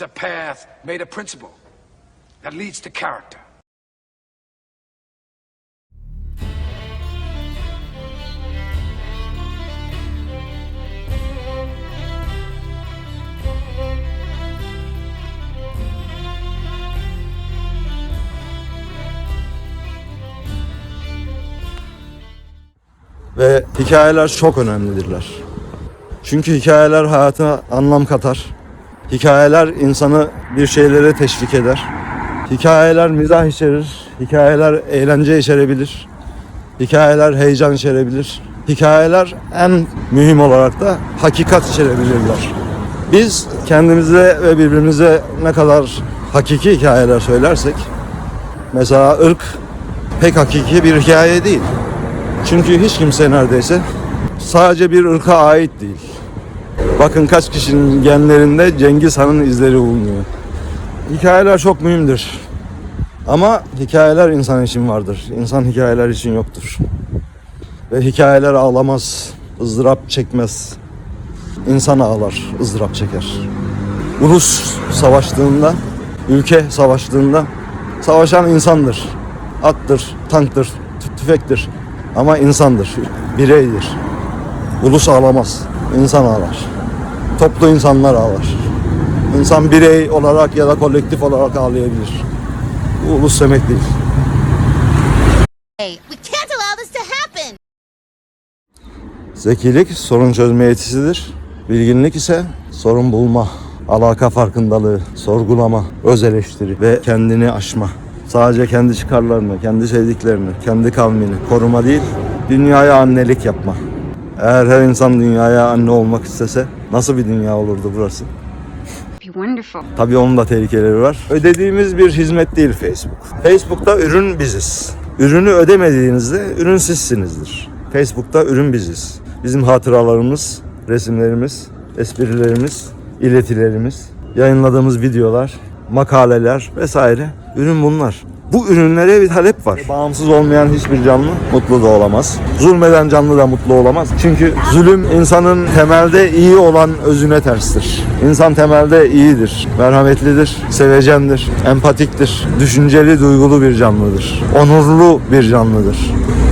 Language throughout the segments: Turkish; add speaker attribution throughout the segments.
Speaker 1: It's a path made of principle that leads to character.
Speaker 2: Ve hikayeler çok önemlidirler. Çünkü hikayeler hayatına anlam katar. Hikayeler insanı bir şeylere teşvik eder. Hikayeler mizah içerir. Hikayeler eğlence içerebilir. Hikayeler heyecan içerebilir. Hikayeler en mühim olarak da hakikat içerebilirler. Biz kendimize ve birbirimize ne kadar hakiki hikayeler söylersek, mesela ırk pek hakiki bir hikaye değil. Çünkü hiç kimse neredeyse sadece bir ırka ait değil. Bakın kaç kişinin genlerinde Cengiz Han'ın izleri bulunuyor. Hikayeler çok mühimdir. Ama hikayeler insan için vardır. İnsan hikayeler için yoktur. Ve hikayeler ağlamaz, ızdırap çekmez. İnsan ağlar, ızdırap çeker. Ulus savaştığında, ülke savaştığında savaşan insandır. Attır, tanktır, tü- tüfektir. Ama insandır, bireydir. Ulus ağlamaz, insan ağlar. Toplu insanlar ağlar. İnsan birey olarak ya da kolektif olarak ağlayabilir. Bu ulus demek değil.
Speaker 3: Hey!
Speaker 2: Zekilik sorun çözme yetisidir. Bilginlik ise sorun bulma, alaka farkındalığı, sorgulama, öz eleştiri ve kendini aşma. Sadece kendi çıkarlarını, kendi sevdiklerini, kendi kavmini koruma değil, dünyaya annelik yapma. Eğer her insan dünyaya anne olmak istese nasıl bir dünya olurdu burası? Tabii onun da tehlikeleri var. Ödediğimiz bir hizmet değil Facebook. Facebook'ta ürün biziz. Ürünü ödemediğinizde ürün sizsinizdir. Facebook'ta ürün biziz. Bizim hatıralarımız, resimlerimiz, esprilerimiz, iletilerimiz, yayınladığımız videolar, makaleler vesaire ürün bunlar. Bu ürünlere bir talep var. Bağımsız olmayan hiçbir canlı mutlu da olamaz. Zulmeden canlı da mutlu olamaz. Çünkü zulüm insanın temelde iyi olan özüne terstir. İnsan temelde iyidir, merhametlidir, sevecendir, empatiktir, düşünceli, duygulu bir canlıdır. Onurlu bir canlıdır.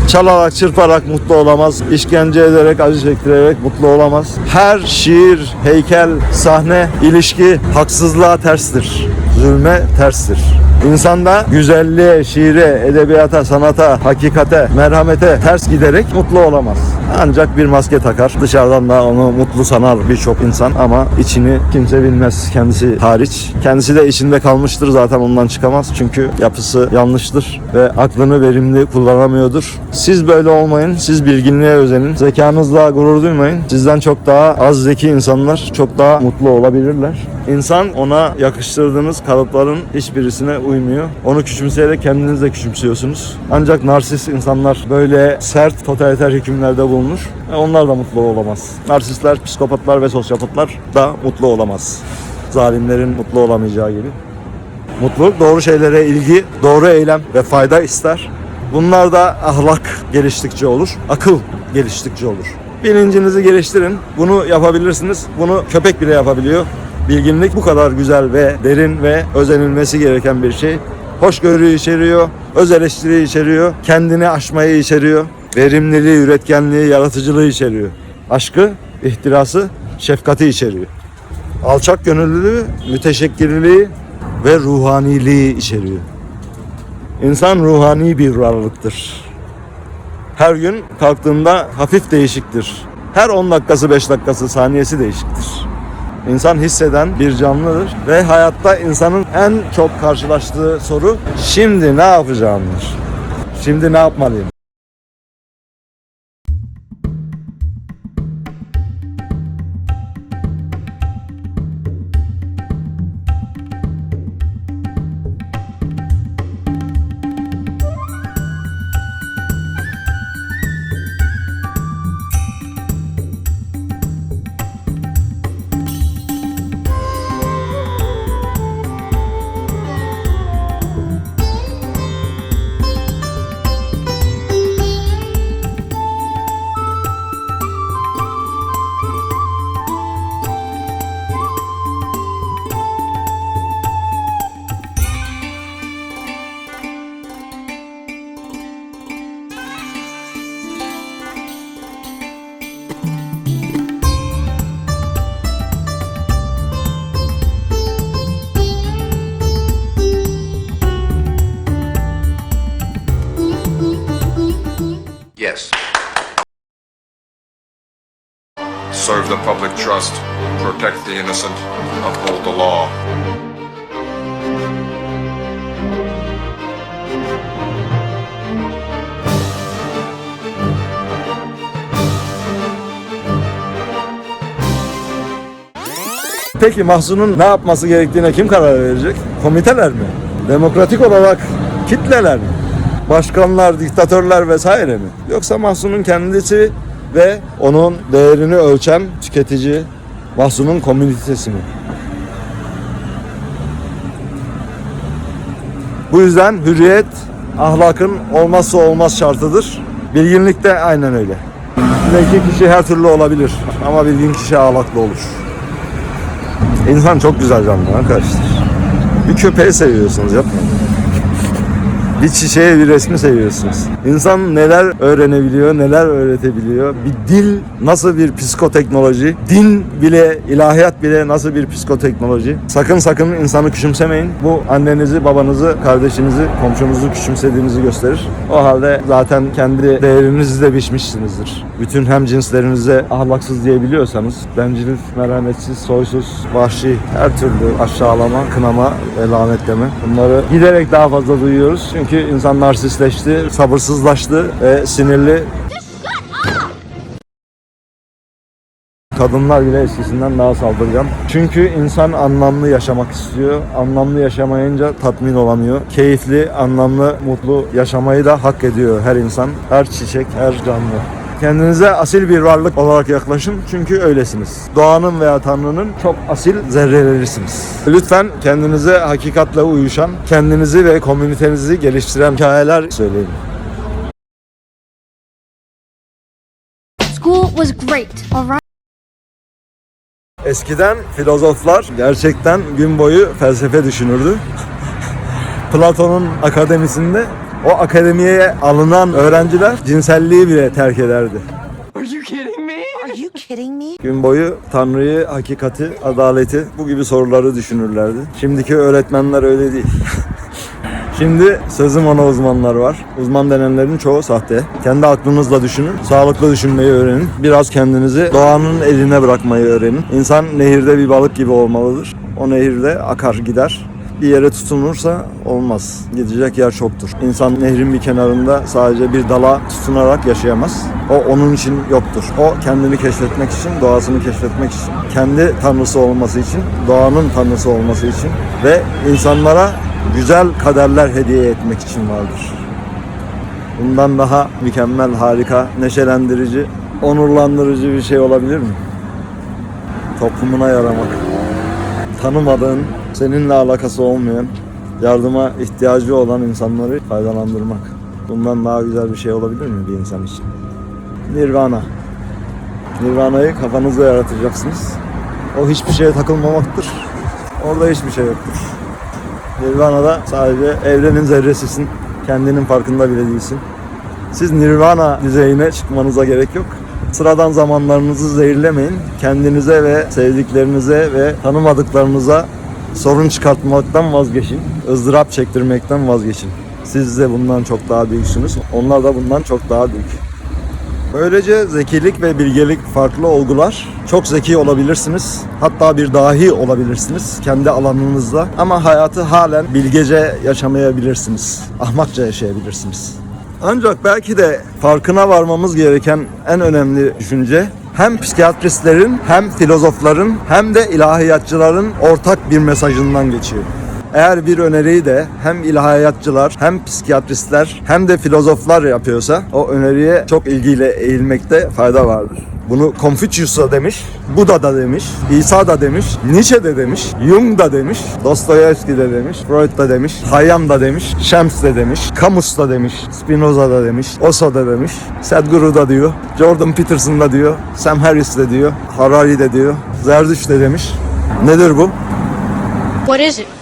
Speaker 2: Çalarak, çırparak mutlu olamaz. işkence ederek, acı çektirerek mutlu olamaz. Her şiir, heykel, sahne, ilişki haksızlığa terstir. Zulme terstir. İnsanda güzelliğe, şiire, edebiyata, sanata, hakikate, merhamete ters giderek mutlu olamaz. Ancak bir maske takar. Dışarıdan da onu mutlu sanar birçok insan ama içini kimse bilmez kendisi hariç. Kendisi de içinde kalmıştır zaten ondan çıkamaz. Çünkü yapısı yanlıştır ve aklını verimli kullanamıyordur. Siz böyle olmayın. Siz bilginliğe özenin. Zekanızla gurur duymayın. Sizden çok daha az zeki insanlar çok daha mutlu olabilirler. İnsan ona yakıştırdığınız kalıpların hiçbirisine uymuyor. Onu küçümseyerek kendiniz de küçümsüyorsunuz. Ancak narsist insanlar böyle sert totaliter hükümlerde bulunur. ve Onlar da mutlu olamaz. Narsistler, psikopatlar ve sosyopatlar da mutlu olamaz. Zalimlerin mutlu olamayacağı gibi. Mutluluk doğru şeylere ilgi, doğru eylem ve fayda ister. Bunlar da ahlak geliştikçe olur, akıl geliştikçe olur. Bilincinizi geliştirin. Bunu yapabilirsiniz. Bunu köpek bile yapabiliyor. Bilginlik bu kadar güzel ve derin ve özenilmesi gereken bir şey. Hoşgörü içeriyor, öz eleştiri içeriyor, kendini aşmayı içeriyor, verimliliği, üretkenliği, yaratıcılığı içeriyor. Aşkı, ihtirası, şefkati içeriyor. Alçak gönüllülüğü, müteşekkirliği ve ruhaniliği içeriyor. İnsan ruhani bir varlıktır. Her gün kalktığında hafif değişiktir. Her 10 dakikası 5 dakikası saniyesi değişiktir. İnsan hisseden bir canlıdır ve hayatta insanın en çok karşılaştığı soru şimdi ne yapacağımdır. Şimdi ne yapmalıyım? Yes.
Speaker 4: Serve the public trust, protect the innocent, uphold the law.
Speaker 2: Peki mahzunun ne yapması gerektiğine kim karar verecek? Komiteler mi? Demokratik olarak kitleler mi? Başkanlar, diktatörler vesaire mi? Yoksa Mahsun'un kendisi ve onun değerini ölçen tüketici Mahsun'un komünitesi mi? Bu yüzden hürriyet ahlakın olmazsa olmaz şartıdır. Bilginlik de aynen öyle. Zeki kişi her türlü olabilir ama bilgin kişi ahlaklı olur. İnsan çok güzel canlı arkadaşlar. Bir köpeği seviyorsunuz yapmayın. Bir çiçeğe bir resmi seviyorsunuz. İnsan neler öğrenebiliyor, neler öğretebiliyor. Bir dil nasıl bir psikoteknoloji, din bile, ilahiyat bile nasıl bir psikoteknoloji. Sakın sakın insanı küçümsemeyin. Bu annenizi, babanızı, kardeşinizi, komşunuzu küçümsediğinizi gösterir. O halde zaten kendi değerinizi de biçmişsinizdir. Bütün hem cinslerinize ahlaksız diyebiliyorsanız, bencil, merhametsiz, soysuz, vahşi, her türlü aşağılama, kınama ve lanetleme bunları giderek daha fazla duyuyoruz. Çünkü insan narsistleşti, sabırsızlaştı ve sinirli. Kadınlar bile eskisinden daha saldırgan. Çünkü insan anlamlı yaşamak istiyor. Anlamlı yaşamayınca tatmin olamıyor. Keyifli, anlamlı, mutlu yaşamayı da hak ediyor her insan. Her çiçek, her canlı. Kendinize asil bir varlık olarak yaklaşın çünkü öylesiniz. Doğanın veya Tanrı'nın çok asil zerrelerisiniz. Lütfen kendinize hakikatle uyuşan, kendinizi ve komünitenizi geliştiren hikayeler söyleyin.
Speaker 5: School was great, alright?
Speaker 2: Eskiden filozoflar gerçekten gün boyu felsefe düşünürdü. Platon'un akademisinde o akademiye alınan öğrenciler cinselliği bile terk ederdi.
Speaker 3: Are you kidding me?
Speaker 2: Gün boyu Tanrı'yı, hakikati, adaleti bu gibi soruları düşünürlerdi. Şimdiki öğretmenler öyle değil. Şimdi sözüm ona uzmanlar var. Uzman denenlerin çoğu sahte. Kendi aklınızla düşünün. Sağlıklı düşünmeyi öğrenin. Biraz kendinizi doğanın eline bırakmayı öğrenin. İnsan nehirde bir balık gibi olmalıdır. O nehirde akar gider. Bir yere tutunursa olmaz. Gidecek yer çoktur. İnsan nehrin bir kenarında sadece bir dala tutunarak yaşayamaz. O onun için yoktur. O kendini keşfetmek için, doğasını keşfetmek için, kendi tanrısı olması için, doğanın tanrısı olması için ve insanlara güzel kaderler hediye etmek için vardır. Bundan daha mükemmel, harika, neşelendirici, onurlandırıcı bir şey olabilir mi? Toplumuna yaramak. Tanımadığın, seninle alakası olmayan, yardıma ihtiyacı olan insanları faydalandırmak. Bundan daha güzel bir şey olabilir mi bir insan için? Nirvana. Nirvana'yı kafanızda yaratacaksınız. O hiçbir şeye takılmamaktır. Orada hiçbir şey yoktur. Nirvana'da sadece evrenin zerresisin. Kendinin farkında bile değilsin. Siz Nirvana düzeyine çıkmanıza gerek yok. Sıradan zamanlarınızı zehirlemeyin. Kendinize ve sevdiklerinize ve tanımadıklarınıza sorun çıkartmaktan vazgeçin. ızdırap çektirmekten vazgeçin. Siz de bundan çok daha büyüksünüz. Onlar da bundan çok daha büyük. Böylece zekilik ve bilgelik farklı olgular. Çok zeki olabilirsiniz. Hatta bir dahi olabilirsiniz kendi alanınızda. Ama hayatı halen bilgece yaşamayabilirsiniz. Ahmakça yaşayabilirsiniz. Ancak belki de farkına varmamız gereken en önemli düşünce hem psikiyatristlerin hem filozofların hem de ilahiyatçıların ortak bir mesajından geçiyor. Eğer bir öneriyi de hem ilahiyatçılar hem psikiyatristler hem de filozoflar yapıyorsa o öneriye çok ilgiyle eğilmekte fayda vardır. Bunu Confucius da demiş, Buda da demiş, İsa da demiş, Nietzsche de demiş, Jung da demiş, Dostoyevski de demiş, Freud da demiş, Hayam da demiş, Shams de demiş, Camus da demiş, Spinoza da demiş, Osho da demiş, Sadhguru da diyor, Jordan Peterson da diyor, Sam Harris de diyor, Harari de diyor, Zerdüşt de demiş. Nedir bu?
Speaker 5: What is it?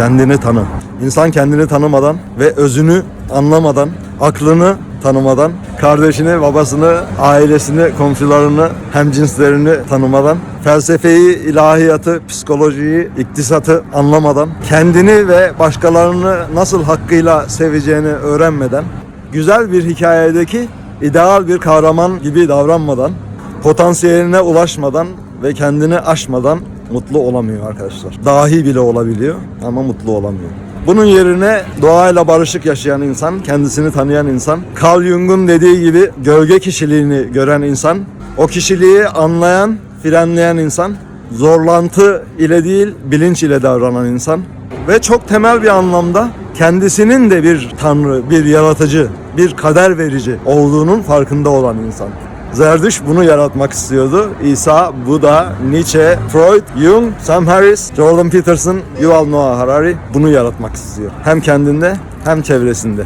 Speaker 2: Kendini tanı. İnsan kendini tanımadan ve özünü anlamadan, aklını tanımadan, kardeşini, babasını, ailesini, komşularını, hemcinslerini tanımadan, felsefeyi, ilahiyatı, psikolojiyi, iktisatı anlamadan, kendini ve başkalarını nasıl hakkıyla seveceğini öğrenmeden, güzel bir hikayedeki ideal bir kahraman gibi davranmadan, potansiyeline ulaşmadan ve kendini aşmadan mutlu olamıyor arkadaşlar. Dahi bile olabiliyor ama mutlu olamıyor. Bunun yerine doğayla barışık yaşayan insan, kendisini tanıyan insan, Carl Jung'un dediği gibi gölge kişiliğini gören insan, o kişiliği anlayan, frenleyen insan, zorlantı ile değil bilinç ile davranan insan ve çok temel bir anlamda kendisinin de bir tanrı, bir yaratıcı, bir kader verici olduğunun farkında olan insan. Zerdüş bunu yaratmak istiyordu. İsa, Buda, Nietzsche, Freud, Jung, Sam Harris, Jordan Peterson, Yuval Noah Harari bunu yaratmak istiyor. Hem kendinde hem çevresinde.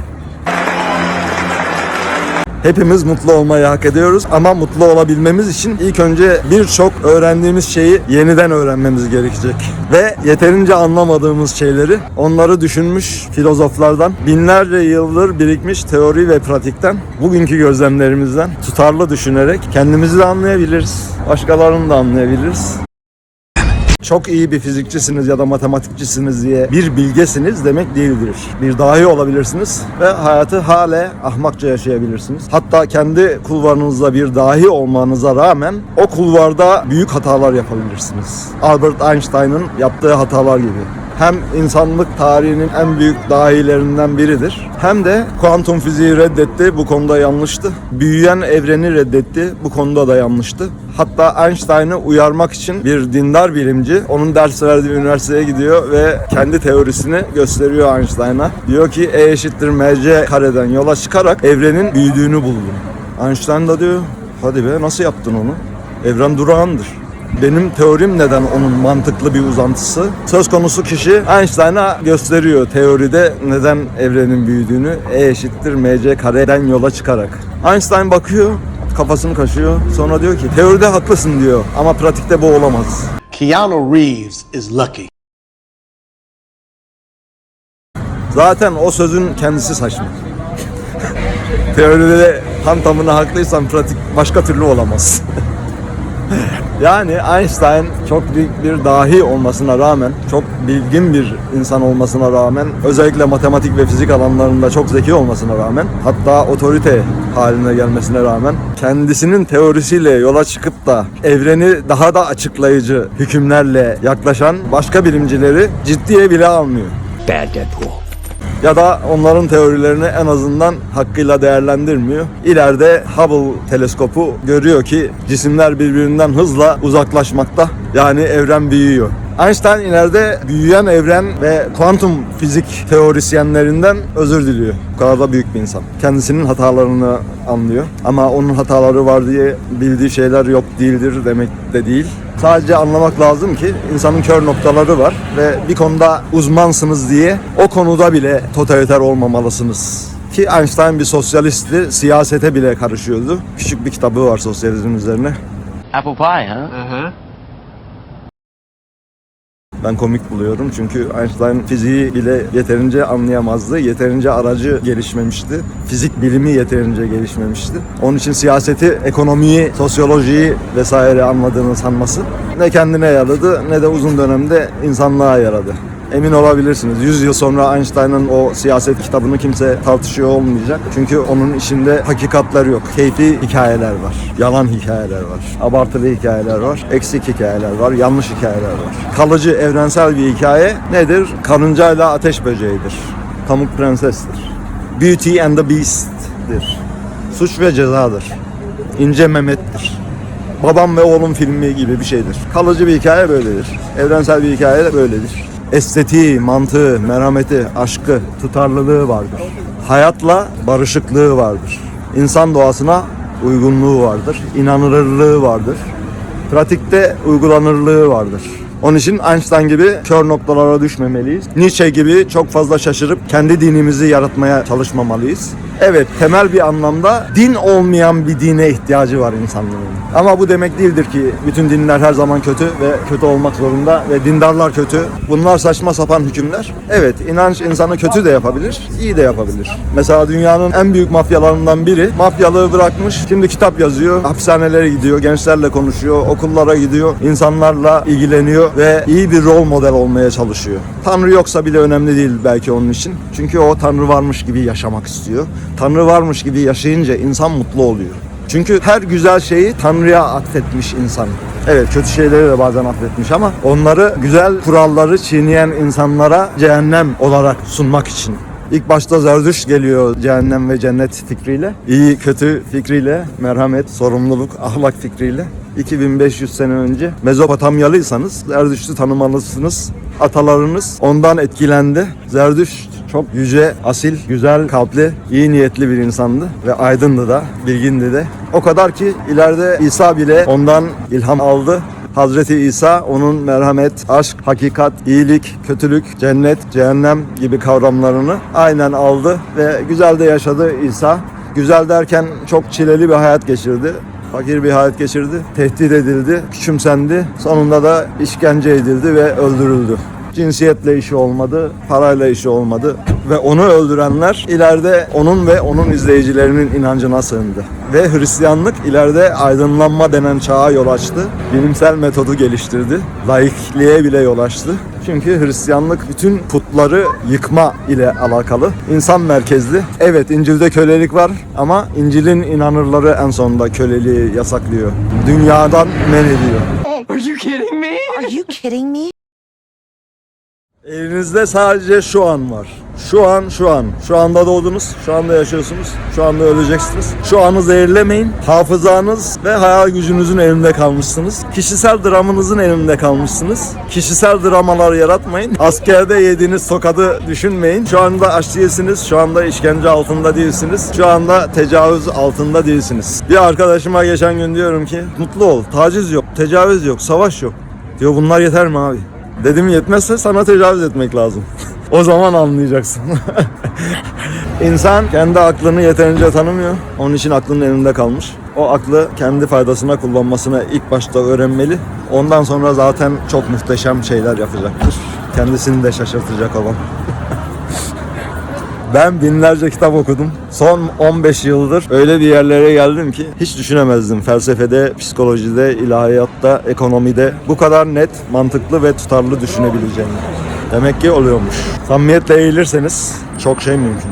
Speaker 2: Hepimiz mutlu olmayı hak ediyoruz ama mutlu olabilmemiz için ilk önce birçok öğrendiğimiz şeyi yeniden öğrenmemiz gerekecek. Ve yeterince anlamadığımız şeyleri onları düşünmüş filozoflardan binlerce yıldır birikmiş teori ve pratikten bugünkü gözlemlerimizden tutarlı düşünerek kendimizi de anlayabiliriz. Başkalarını da anlayabiliriz çok iyi bir fizikçisiniz ya da matematikçisiniz diye bir bilgesiniz demek değildir. Bir dahi olabilirsiniz ve hayatı hale ahmakça yaşayabilirsiniz. Hatta kendi kulvarınızda bir dahi olmanıza rağmen o kulvarda büyük hatalar yapabilirsiniz. Albert Einstein'ın yaptığı hatalar gibi hem insanlık tarihinin en büyük dahilerinden biridir. Hem de kuantum fiziği reddetti. Bu konuda yanlıştı. Büyüyen evreni reddetti. Bu konuda da yanlıştı. Hatta Einstein'ı uyarmak için bir dindar bilimci onun ders verdiği üniversiteye gidiyor ve kendi teorisini gösteriyor Einstein'a. Diyor ki E eşittir mc kareden yola çıkarak evrenin büyüdüğünü buldum. Einstein da diyor hadi be nasıl yaptın onu? Evren durağandır. Benim teorim neden onun mantıklı bir uzantısı? Söz konusu kişi Einstein'a gösteriyor teoride neden evrenin büyüdüğünü E eşittir mc kareden yola çıkarak. Einstein bakıyor, kafasını kaşıyor. Sonra diyor ki teoride haklısın diyor ama pratikte bu olamaz.
Speaker 6: Keanu Reeves is lucky.
Speaker 2: Zaten o sözün kendisi saçma. Teoride de tam tamına haklıysan pratik başka türlü olamaz. yani Einstein çok büyük bir dahi olmasına rağmen, çok bilgin bir insan olmasına rağmen, özellikle matematik ve fizik alanlarında çok zeki olmasına rağmen, hatta otorite haline gelmesine rağmen kendisinin teorisiyle yola çıkıp da evreni daha da açıklayıcı hükümlerle yaklaşan başka bilimcileri ciddiye bile almıyor
Speaker 6: Deadpool.
Speaker 2: Ya da onların teorilerini en azından hakkıyla değerlendirmiyor. İleride Hubble teleskopu görüyor ki cisimler birbirinden hızla uzaklaşmakta. Yani evren büyüyor. Einstein ileride büyüyen evren ve kuantum fizik teorisyenlerinden özür diliyor. Bu kadar da büyük bir insan. Kendisinin hatalarını anlıyor. Ama onun hataları var diye bildiği şeyler yok değildir demek de değil. Sadece anlamak lazım ki insanın kör noktaları var ve bir konuda uzmansınız diye o konuda bile totaliter olmamalısınız. Ki Einstein bir sosyalistti, siyasete bile karışıyordu. Küçük bir kitabı var sosyalizm üzerine.
Speaker 7: Apple pie, huh?
Speaker 2: Ben komik buluyorum çünkü Einstein fiziği bile yeterince anlayamazdı. Yeterince aracı gelişmemişti. Fizik bilimi yeterince gelişmemişti. Onun için siyaseti, ekonomiyi, sosyolojiyi vesaire anladığını sanması ne kendine yaradı ne de uzun dönemde insanlığa yaradı. Emin olabilirsiniz. 100 yıl sonra Einstein'ın o siyaset kitabını kimse tartışıyor olmayacak. Çünkü onun içinde hakikatler yok. Keyfi hikayeler var. Yalan hikayeler var. Abartılı hikayeler var. Eksik hikayeler var. Yanlış hikayeler var. Kalıcı evrensel bir hikaye nedir? Karıncayla ateş böceğidir. Pamuk Prenses'tir. Beauty and the Beast'tir. Suç ve cezadır. İnce Mehmet'tir. Babam ve oğlum filmi gibi bir şeydir. Kalıcı bir hikaye böyledir. Evrensel bir hikaye de böyledir. Estetiği, mantığı, merhameti, aşkı, tutarlılığı vardır. Hayatla barışıklığı vardır. İnsan doğasına uygunluğu vardır. İnanılırlığı vardır. Pratikte uygulanırlığı vardır. Onun için Einstein gibi kör noktalara düşmemeliyiz. Nietzsche gibi çok fazla şaşırıp kendi dinimizi yaratmaya çalışmamalıyız. Evet temel bir anlamda din olmayan bir dine ihtiyacı var insanlığın. Ama bu demek değildir ki bütün dinler her zaman kötü ve kötü olmak zorunda ve dindarlar kötü. Bunlar saçma sapan hükümler. Evet inanç insanı kötü de yapabilir, iyi de yapabilir. Mesela dünyanın en büyük mafyalarından biri mafyalığı bırakmış. Şimdi kitap yazıyor, hapishanelere gidiyor, gençlerle konuşuyor, okullara gidiyor, insanlarla ilgileniyor ve iyi bir rol model olmaya çalışıyor. Tanrı yoksa bile önemli değil belki onun için. Çünkü o Tanrı varmış gibi yaşamak istiyor. Tanrı varmış gibi yaşayınca insan mutlu oluyor. Çünkü her güzel şeyi Tanrı'ya atfetmiş insan. Evet kötü şeyleri de bazen affetmiş ama onları güzel kuralları çiğneyen insanlara cehennem olarak sunmak için. İlk başta Zerdüşt geliyor cehennem ve cennet fikriyle. İyi kötü fikriyle, merhamet, sorumluluk, ahlak fikriyle. 2500 sene önce Mezopotamyalıysanız Zerdüşt'ü tanımalısınız. Atalarınız ondan etkilendi. Zerdüşt çok yüce, asil, güzel kalpli, iyi niyetli bir insandı ve aydındı da, bilgindi de. O kadar ki ileride İsa bile ondan ilham aldı. Hazreti İsa onun merhamet, aşk, hakikat, iyilik, kötülük, cennet, cehennem gibi kavramlarını aynen aldı ve güzel de yaşadı İsa. Güzel derken çok çileli bir hayat geçirdi. Fakir bir hayat geçirdi. Tehdit edildi, küçümsendi. Sonunda da işkence edildi ve öldürüldü. Cinsiyetle işi olmadı, parayla işi olmadı ve onu öldürenler ileride onun ve onun izleyicilerinin inancına sığındı. Ve Hristiyanlık ileride aydınlanma denen çağa yol açtı. Bilimsel metodu geliştirdi. Laikliğe bile yol açtı. Çünkü Hristiyanlık bütün putları yıkma ile alakalı. İnsan merkezli. Evet İncil'de kölelik var ama İncil'in inanırları en sonunda köleliği yasaklıyor. Dünyadan men ediyor.
Speaker 3: Are you kidding me?
Speaker 8: Are you kidding me?
Speaker 2: Elinizde sadece şu an var. Şu an, şu an. Şu anda doğdunuz, şu anda yaşıyorsunuz, şu anda öleceksiniz. Şu anı zehirlemeyin. Hafızanız ve hayal gücünüzün elinde kalmışsınız. Kişisel dramınızın elinde kalmışsınız. Kişisel dramalar yaratmayın. Askerde yediğiniz tokadı düşünmeyin. Şu anda aşçıyesiniz, şu anda işkence altında değilsiniz. Şu anda tecavüz altında değilsiniz. Bir arkadaşıma geçen gün diyorum ki mutlu ol. Taciz yok, tecavüz yok, savaş yok. Diyor bunlar yeter mi abi? Dedim yetmezse sana tecavüz etmek lazım. o zaman anlayacaksın. İnsan kendi aklını yeterince tanımıyor. Onun için aklının elinde kalmış. O aklı kendi faydasına kullanmasını ilk başta öğrenmeli. Ondan sonra zaten çok muhteşem şeyler yapacaktır. Kendisini de şaşırtacak olan. Ben binlerce kitap okudum. Son 15 yıldır öyle bir yerlere geldim ki hiç düşünemezdim. Felsefede, psikolojide, ilahiyatta, ekonomide bu kadar net, mantıklı ve tutarlı düşünebileceğimi. Demek ki oluyormuş. Samimiyetle eğilirseniz çok şey mümkün.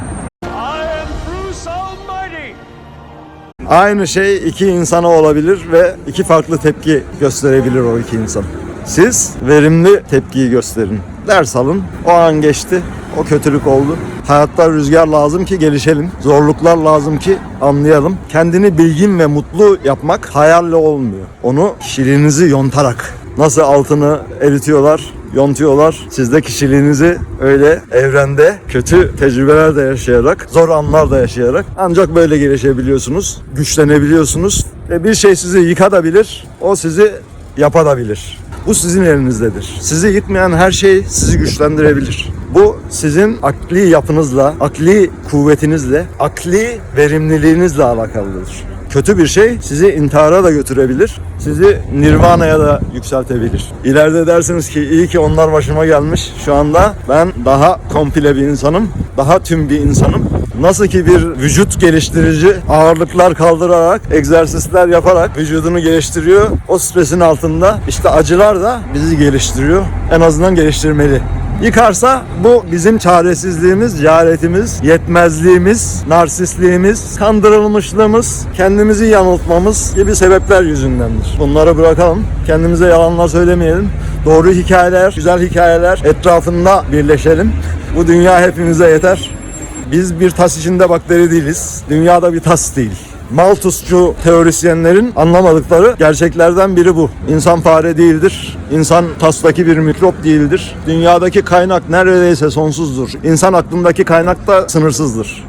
Speaker 2: Aynı şey iki insana olabilir ve iki farklı tepki gösterebilir o iki insan. Siz verimli tepkiyi gösterin. Ders alın. O an geçti. O kötülük oldu. Hayatta rüzgar lazım ki gelişelim. Zorluklar lazım ki anlayalım. Kendini bilgin ve mutlu yapmak hayalle olmuyor. Onu kişiliğinizi yontarak. Nasıl altını eritiyorlar, yontuyorlar. Siz de kişiliğinizi öyle evrende kötü tecrübeler de yaşayarak, zor anlar da yaşayarak ancak böyle gelişebiliyorsunuz, güçlenebiliyorsunuz. Ve bir şey sizi yıkatabilir, o sizi yapabilir. Bu sizin elinizdedir. Sizi yıkmayan her şey sizi güçlendirebilir. Bu sizin akli yapınızla, akli kuvvetinizle, akli verimliliğinizle alakalıdır. Kötü bir şey sizi intihara da götürebilir. Sizi nirvana'ya da yükseltebilir. İleride dersiniz ki iyi ki onlar başıma gelmiş. Şu anda ben daha komple bir insanım. Daha tüm bir insanım. Nasıl ki bir vücut geliştirici ağırlıklar kaldırarak, egzersizler yaparak vücudunu geliştiriyor. O stresin altında işte acılar da bizi geliştiriyor. En azından geliştirmeli. Yıkarsa bu bizim çaresizliğimiz, cehaletimiz, yetmezliğimiz, narsistliğimiz, kandırılmışlığımız, kendimizi yanıltmamız gibi sebepler yüzündendir. Bunları bırakalım. Kendimize yalanlar söylemeyelim. Doğru hikayeler, güzel hikayeler etrafında birleşelim. Bu dünya hepimize yeter. Biz bir tas içinde bakteri değiliz. Dünyada bir tas değil. Malthusçu teorisyenlerin anlamadıkları gerçeklerden biri bu. İnsan fare değildir. İnsan tastaki bir mikrop değildir. Dünyadaki kaynak neredeyse sonsuzdur. İnsan aklındaki kaynak da sınırsızdır.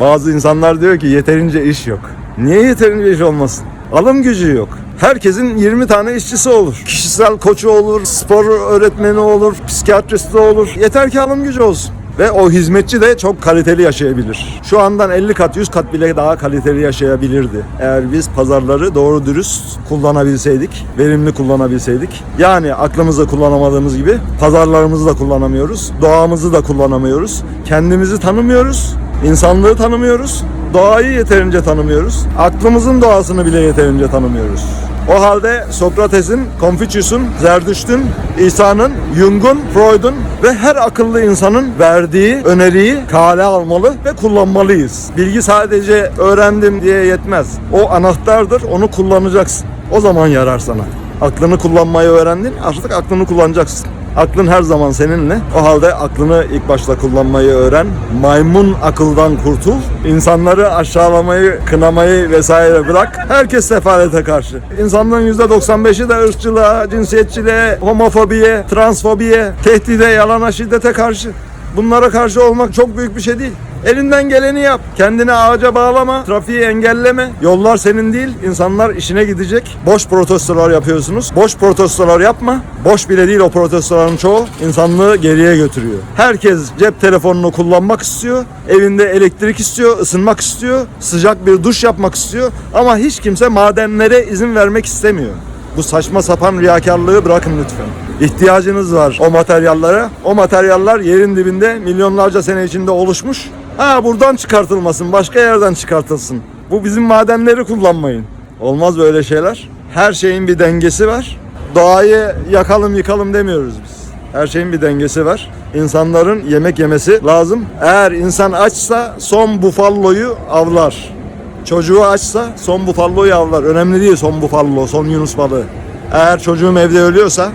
Speaker 2: Bazı insanlar diyor ki yeterince iş yok. Niye yeterince iş olmasın? Alım gücü yok. Herkesin 20 tane işçisi olur. Kişisel koçu olur, spor öğretmeni olur, psikiyatristi olur. Yeter ki alım gücü olsun. Ve o hizmetçi de çok kaliteli yaşayabilir. Şu andan 50 kat 100 kat bile daha kaliteli yaşayabilirdi. Eğer biz pazarları doğru dürüst kullanabilseydik, verimli kullanabilseydik. Yani aklımızı kullanamadığımız gibi pazarlarımızı da kullanamıyoruz, doğamızı da kullanamıyoruz, kendimizi tanımıyoruz, insanlığı tanımıyoruz, doğayı yeterince tanımıyoruz, aklımızın doğasını bile yeterince tanımıyoruz. O halde Sokrates'in, Konfüçyüs'ün, Zerdüşt'ün, İsa'nın, Jung'un, Freud'un ve her akıllı insanın verdiği öneriyi kale almalı ve kullanmalıyız. Bilgi sadece öğrendim diye yetmez. O anahtardır, onu kullanacaksın. O zaman yarar sana. Aklını kullanmayı öğrendin, artık aklını kullanacaksın. Aklın her zaman seninle. O halde aklını ilk başta kullanmayı öğren. Maymun akıldan kurtul. İnsanları aşağılamayı, kınamayı vesaire bırak. Herkes sefalete karşı. İnsanlığın %95'i de ırkçılığa, cinsiyetçiliğe, homofobiye, transfobiye, tehdide, yalana, şiddete karşı. Bunlara karşı olmak çok büyük bir şey değil. Elinden geleni yap. Kendini ağaca bağlama. Trafiği engelleme. Yollar senin değil. insanlar işine gidecek. Boş protestolar yapıyorsunuz. Boş protestolar yapma. Boş bile değil o protestoların çoğu. insanlığı geriye götürüyor. Herkes cep telefonunu kullanmak istiyor. Evinde elektrik istiyor. ısınmak istiyor. Sıcak bir duş yapmak istiyor. Ama hiç kimse madenlere izin vermek istemiyor. Bu saçma sapan riyakarlığı bırakın lütfen. İhtiyacınız var o materyallere. O materyaller yerin dibinde milyonlarca sene içinde oluşmuş. Ha buradan çıkartılmasın, başka yerden çıkartılsın. Bu bizim madenleri kullanmayın. Olmaz böyle şeyler. Her şeyin bir dengesi var. Doğayı yakalım yıkalım demiyoruz biz. Her şeyin bir dengesi var. İnsanların yemek yemesi lazım. Eğer insan açsa son bufalloyu avlar. Çocuğu açsa son bufalloyu avlar. Önemli değil son bufallo, son yunus balığı. Eğer çocuğum evde ölüyorsa,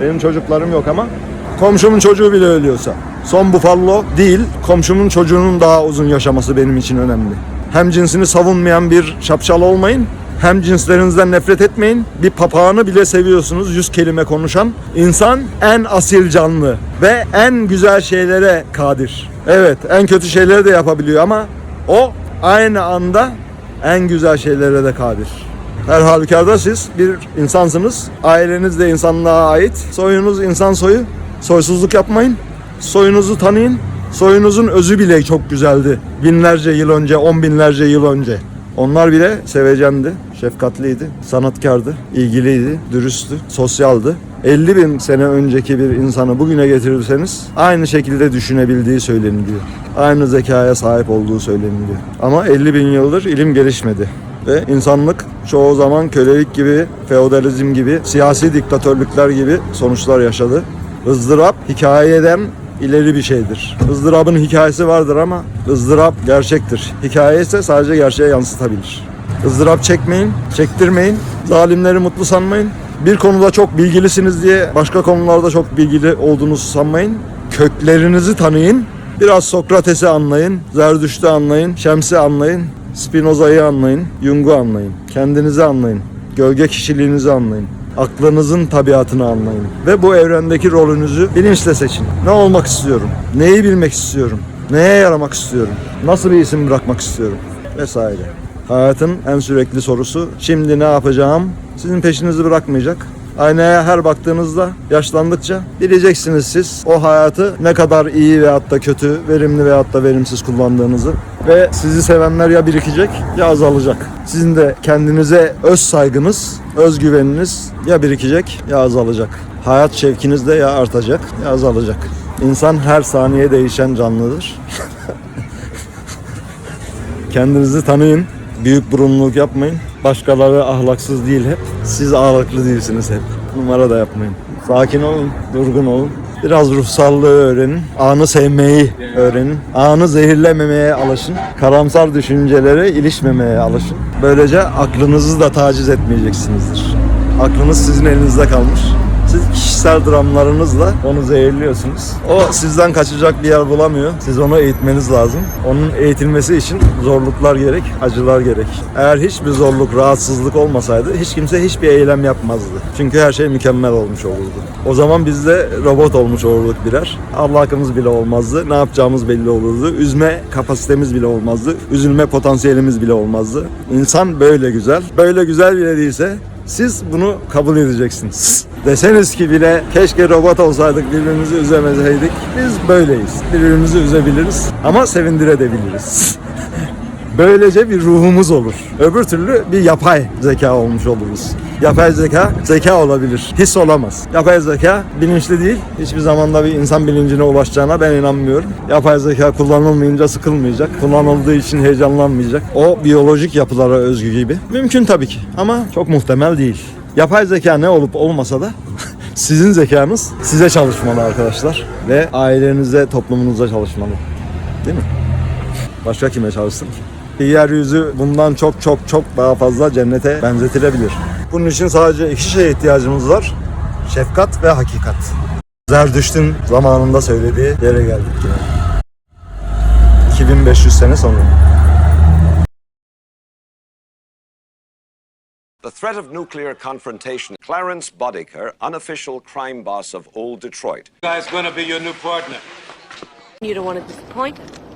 Speaker 2: benim çocuklarım yok ama komşumun çocuğu bile ölüyorsa son bufallo değil, komşumun çocuğunun daha uzun yaşaması benim için önemli. Hem cinsini savunmayan bir şapşal olmayın, hem cinslerinizden nefret etmeyin. Bir papağanı bile seviyorsunuz yüz kelime konuşan. İnsan en asil canlı ve en güzel şeylere kadir. Evet en kötü şeyleri de yapabiliyor ama o aynı anda en güzel şeylere de kadir. Her halükarda siz bir insansınız. Aileniz de insanlığa ait. Soyunuz insan soyu. Soysuzluk yapmayın. Soyunuzu tanıyın. Soyunuzun özü bile çok güzeldi. Binlerce yıl önce, on binlerce yıl önce. Onlar bile sevecendi, şefkatliydi, sanatkardı, ilgiliydi, dürüsttü, sosyaldı. 50 bin sene önceki bir insanı bugüne getirirseniz aynı şekilde düşünebildiği söyleniliyor. Aynı zekaya sahip olduğu söyleniliyor. Ama 50 bin yıldır ilim gelişmedi. Ve insanlık çoğu zaman kölelik gibi, feodalizm gibi, siyasi diktatörlükler gibi sonuçlar yaşadı. ızdırap hikayeden ileri bir şeydir. ızdırabın hikayesi vardır ama ızdırap gerçektir. Hikaye ise sadece gerçeğe yansıtabilir. ızdırap çekmeyin, çektirmeyin. Zalimleri mutlu sanmayın. Bir konuda çok bilgilisiniz diye başka konularda çok bilgili olduğunuzu sanmayın. Köklerinizi tanıyın. Biraz Sokrates'i anlayın, Zerdüşt'ü anlayın, Şems'i anlayın, Spinoza'yı anlayın, Jung'u anlayın. Kendinizi anlayın. Gölge kişiliğinizi anlayın. Aklınızın tabiatını anlayın. Ve bu evrendeki rolünüzü bilinçle seçin. Ne olmak istiyorum? Neyi bilmek istiyorum? Neye yaramak istiyorum? Nasıl bir isim bırakmak istiyorum? Vesaire. Hayatın en sürekli sorusu şimdi ne yapacağım? Sizin peşinizi bırakmayacak. Aynaya her baktığınızda yaşlandıkça bileceksiniz siz o hayatı ne kadar iyi veyahut da kötü, verimli veyahut da verimsiz kullandığınızı. Ve sizi sevenler ya birikecek ya azalacak. Sizin de kendinize öz saygınız, özgüveniniz ya birikecek ya azalacak. Hayat şevkiniz de ya artacak ya azalacak. İnsan her saniye değişen canlıdır. Kendinizi tanıyın. Büyük burunluluk yapmayın. Başkaları ahlaksız değil hep. Siz ahlaklı değilsiniz hep. Numara da yapmayın. Sakin olun, durgun olun. Biraz ruhsallığı öğrenin. Anı sevmeyi öğrenin. Anı zehirlememeye alışın. Karamsar düşüncelere ilişmemeye alışın. Böylece aklınızı da taciz etmeyeceksinizdir. Aklınız sizin elinizde kalmış. Siz kişisel dramlarınızla onu zehirliyorsunuz. O sizden kaçacak bir yer bulamıyor. Siz onu eğitmeniz lazım. Onun eğitilmesi için zorluklar gerek, acılar gerek. Eğer hiçbir zorluk, rahatsızlık olmasaydı hiç kimse hiçbir eylem yapmazdı. Çünkü her şey mükemmel olmuş olurdu. O zaman biz de robot olmuş olurduk birer. Ahlakımız bile olmazdı. Ne yapacağımız belli olurdu. Üzme kapasitemiz bile olmazdı. Üzülme potansiyelimiz bile olmazdı. İnsan böyle güzel. Böyle güzel bile değilse siz bunu kabul edeceksiniz. Deseniz ki bile keşke robot olsaydık birbirimizi üzemeseydik. Biz böyleyiz. Birbirimizi üzebiliriz ama sevindirebiliriz. Böylece bir ruhumuz olur. Öbür türlü bir yapay zeka olmuş oluruz. Yapay zeka zeka olabilir. His olamaz. Yapay zeka bilinçli değil. Hiçbir zamanda bir insan bilincine ulaşacağına ben inanmıyorum. Yapay zeka kullanılmayınca sıkılmayacak. Kullanıldığı için heyecanlanmayacak. O biyolojik yapılara özgü gibi. Mümkün tabii ki ama çok muhtemel değil. Yapay zeka ne olup olmasa da sizin zekanız size çalışmalı arkadaşlar. Ve ailenize, toplumunuza çalışmalı. Değil mi? Başka kime çalışsın ki? Yeryüzü bundan çok çok çok daha fazla cennete benzetilebilir. Bunun için sadece iki şeye ihtiyacımız var. Şefkat ve hakikat. Zerdüşt'ün zamanında söylediği yere geldik yine. 2500 sene sonra.
Speaker 8: The threat of nuclear confrontation. Clarence Boddicker, unofficial crime boss of old Detroit.
Speaker 9: Guy's gonna be your new partner.
Speaker 3: You don't want to disappoint him.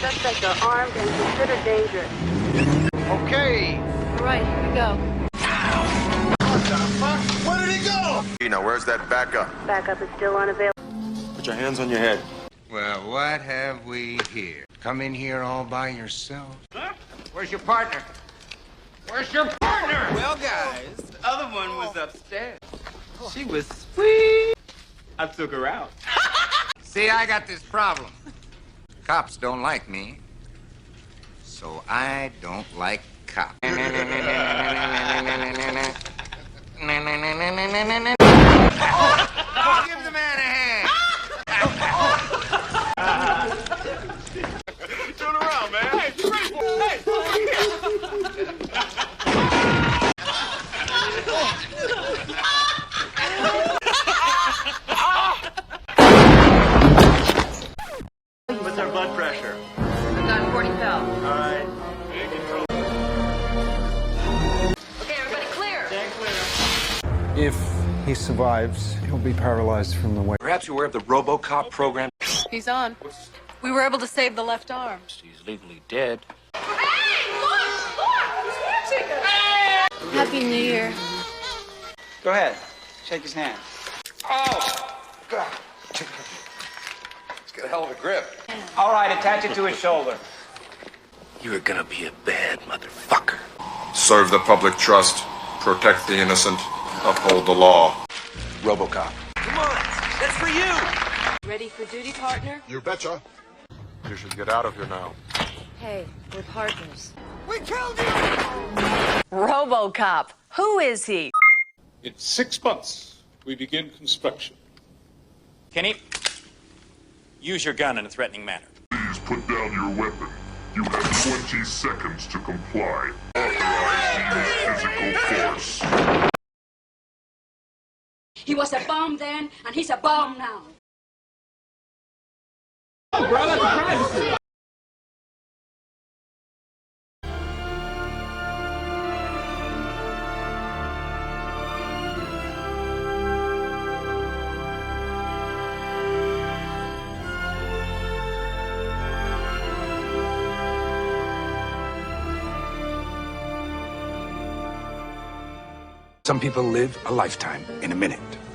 Speaker 10: Suspects are armed and considered dangerous.
Speaker 9: Okay.
Speaker 10: All right, here we go. Where did he go?
Speaker 4: Now, where's that backup?
Speaker 10: Backup is still unavailable.
Speaker 4: Put your hands on your head.
Speaker 1: Well, what have we here? Come in here all by yourself? Huh?
Speaker 9: Where's your partner? Where's your partner? Well, guys, the other one was upstairs. She was sweet. I took her out.
Speaker 1: See, I got this problem. Cops don't like me, so I don't like cops. Give
Speaker 11: he survives, he'll be paralyzed from the waist.
Speaker 8: Perhaps you're aware of the RoboCop program.
Speaker 10: He's on. We were able to save the left arm.
Speaker 7: He's legally dead. Hey, look, look, hey.
Speaker 10: Happy New Year.
Speaker 9: Go ahead. Shake his hand. Oh.
Speaker 4: It's got a hell of a grip.
Speaker 9: All right, attach it to his shoulder.
Speaker 7: You're gonna be a bad motherfucker.
Speaker 4: Serve the public trust, protect the innocent, uphold the law.
Speaker 8: RoboCop. Come on, that's for you.
Speaker 10: Ready for duty, partner?
Speaker 4: You betcha. You should get out of here now.
Speaker 10: Hey, we're partners. We killed you!
Speaker 3: Robocop. Who is he?
Speaker 9: In six months, we begin construction. Kenny, use your gun in a threatening manner.
Speaker 12: Please put down your weapon. You have 20 seconds to comply. Authorized physical force.
Speaker 10: He was a bomb then, and he's a bomb now.
Speaker 1: Some people live a lifetime in a minute.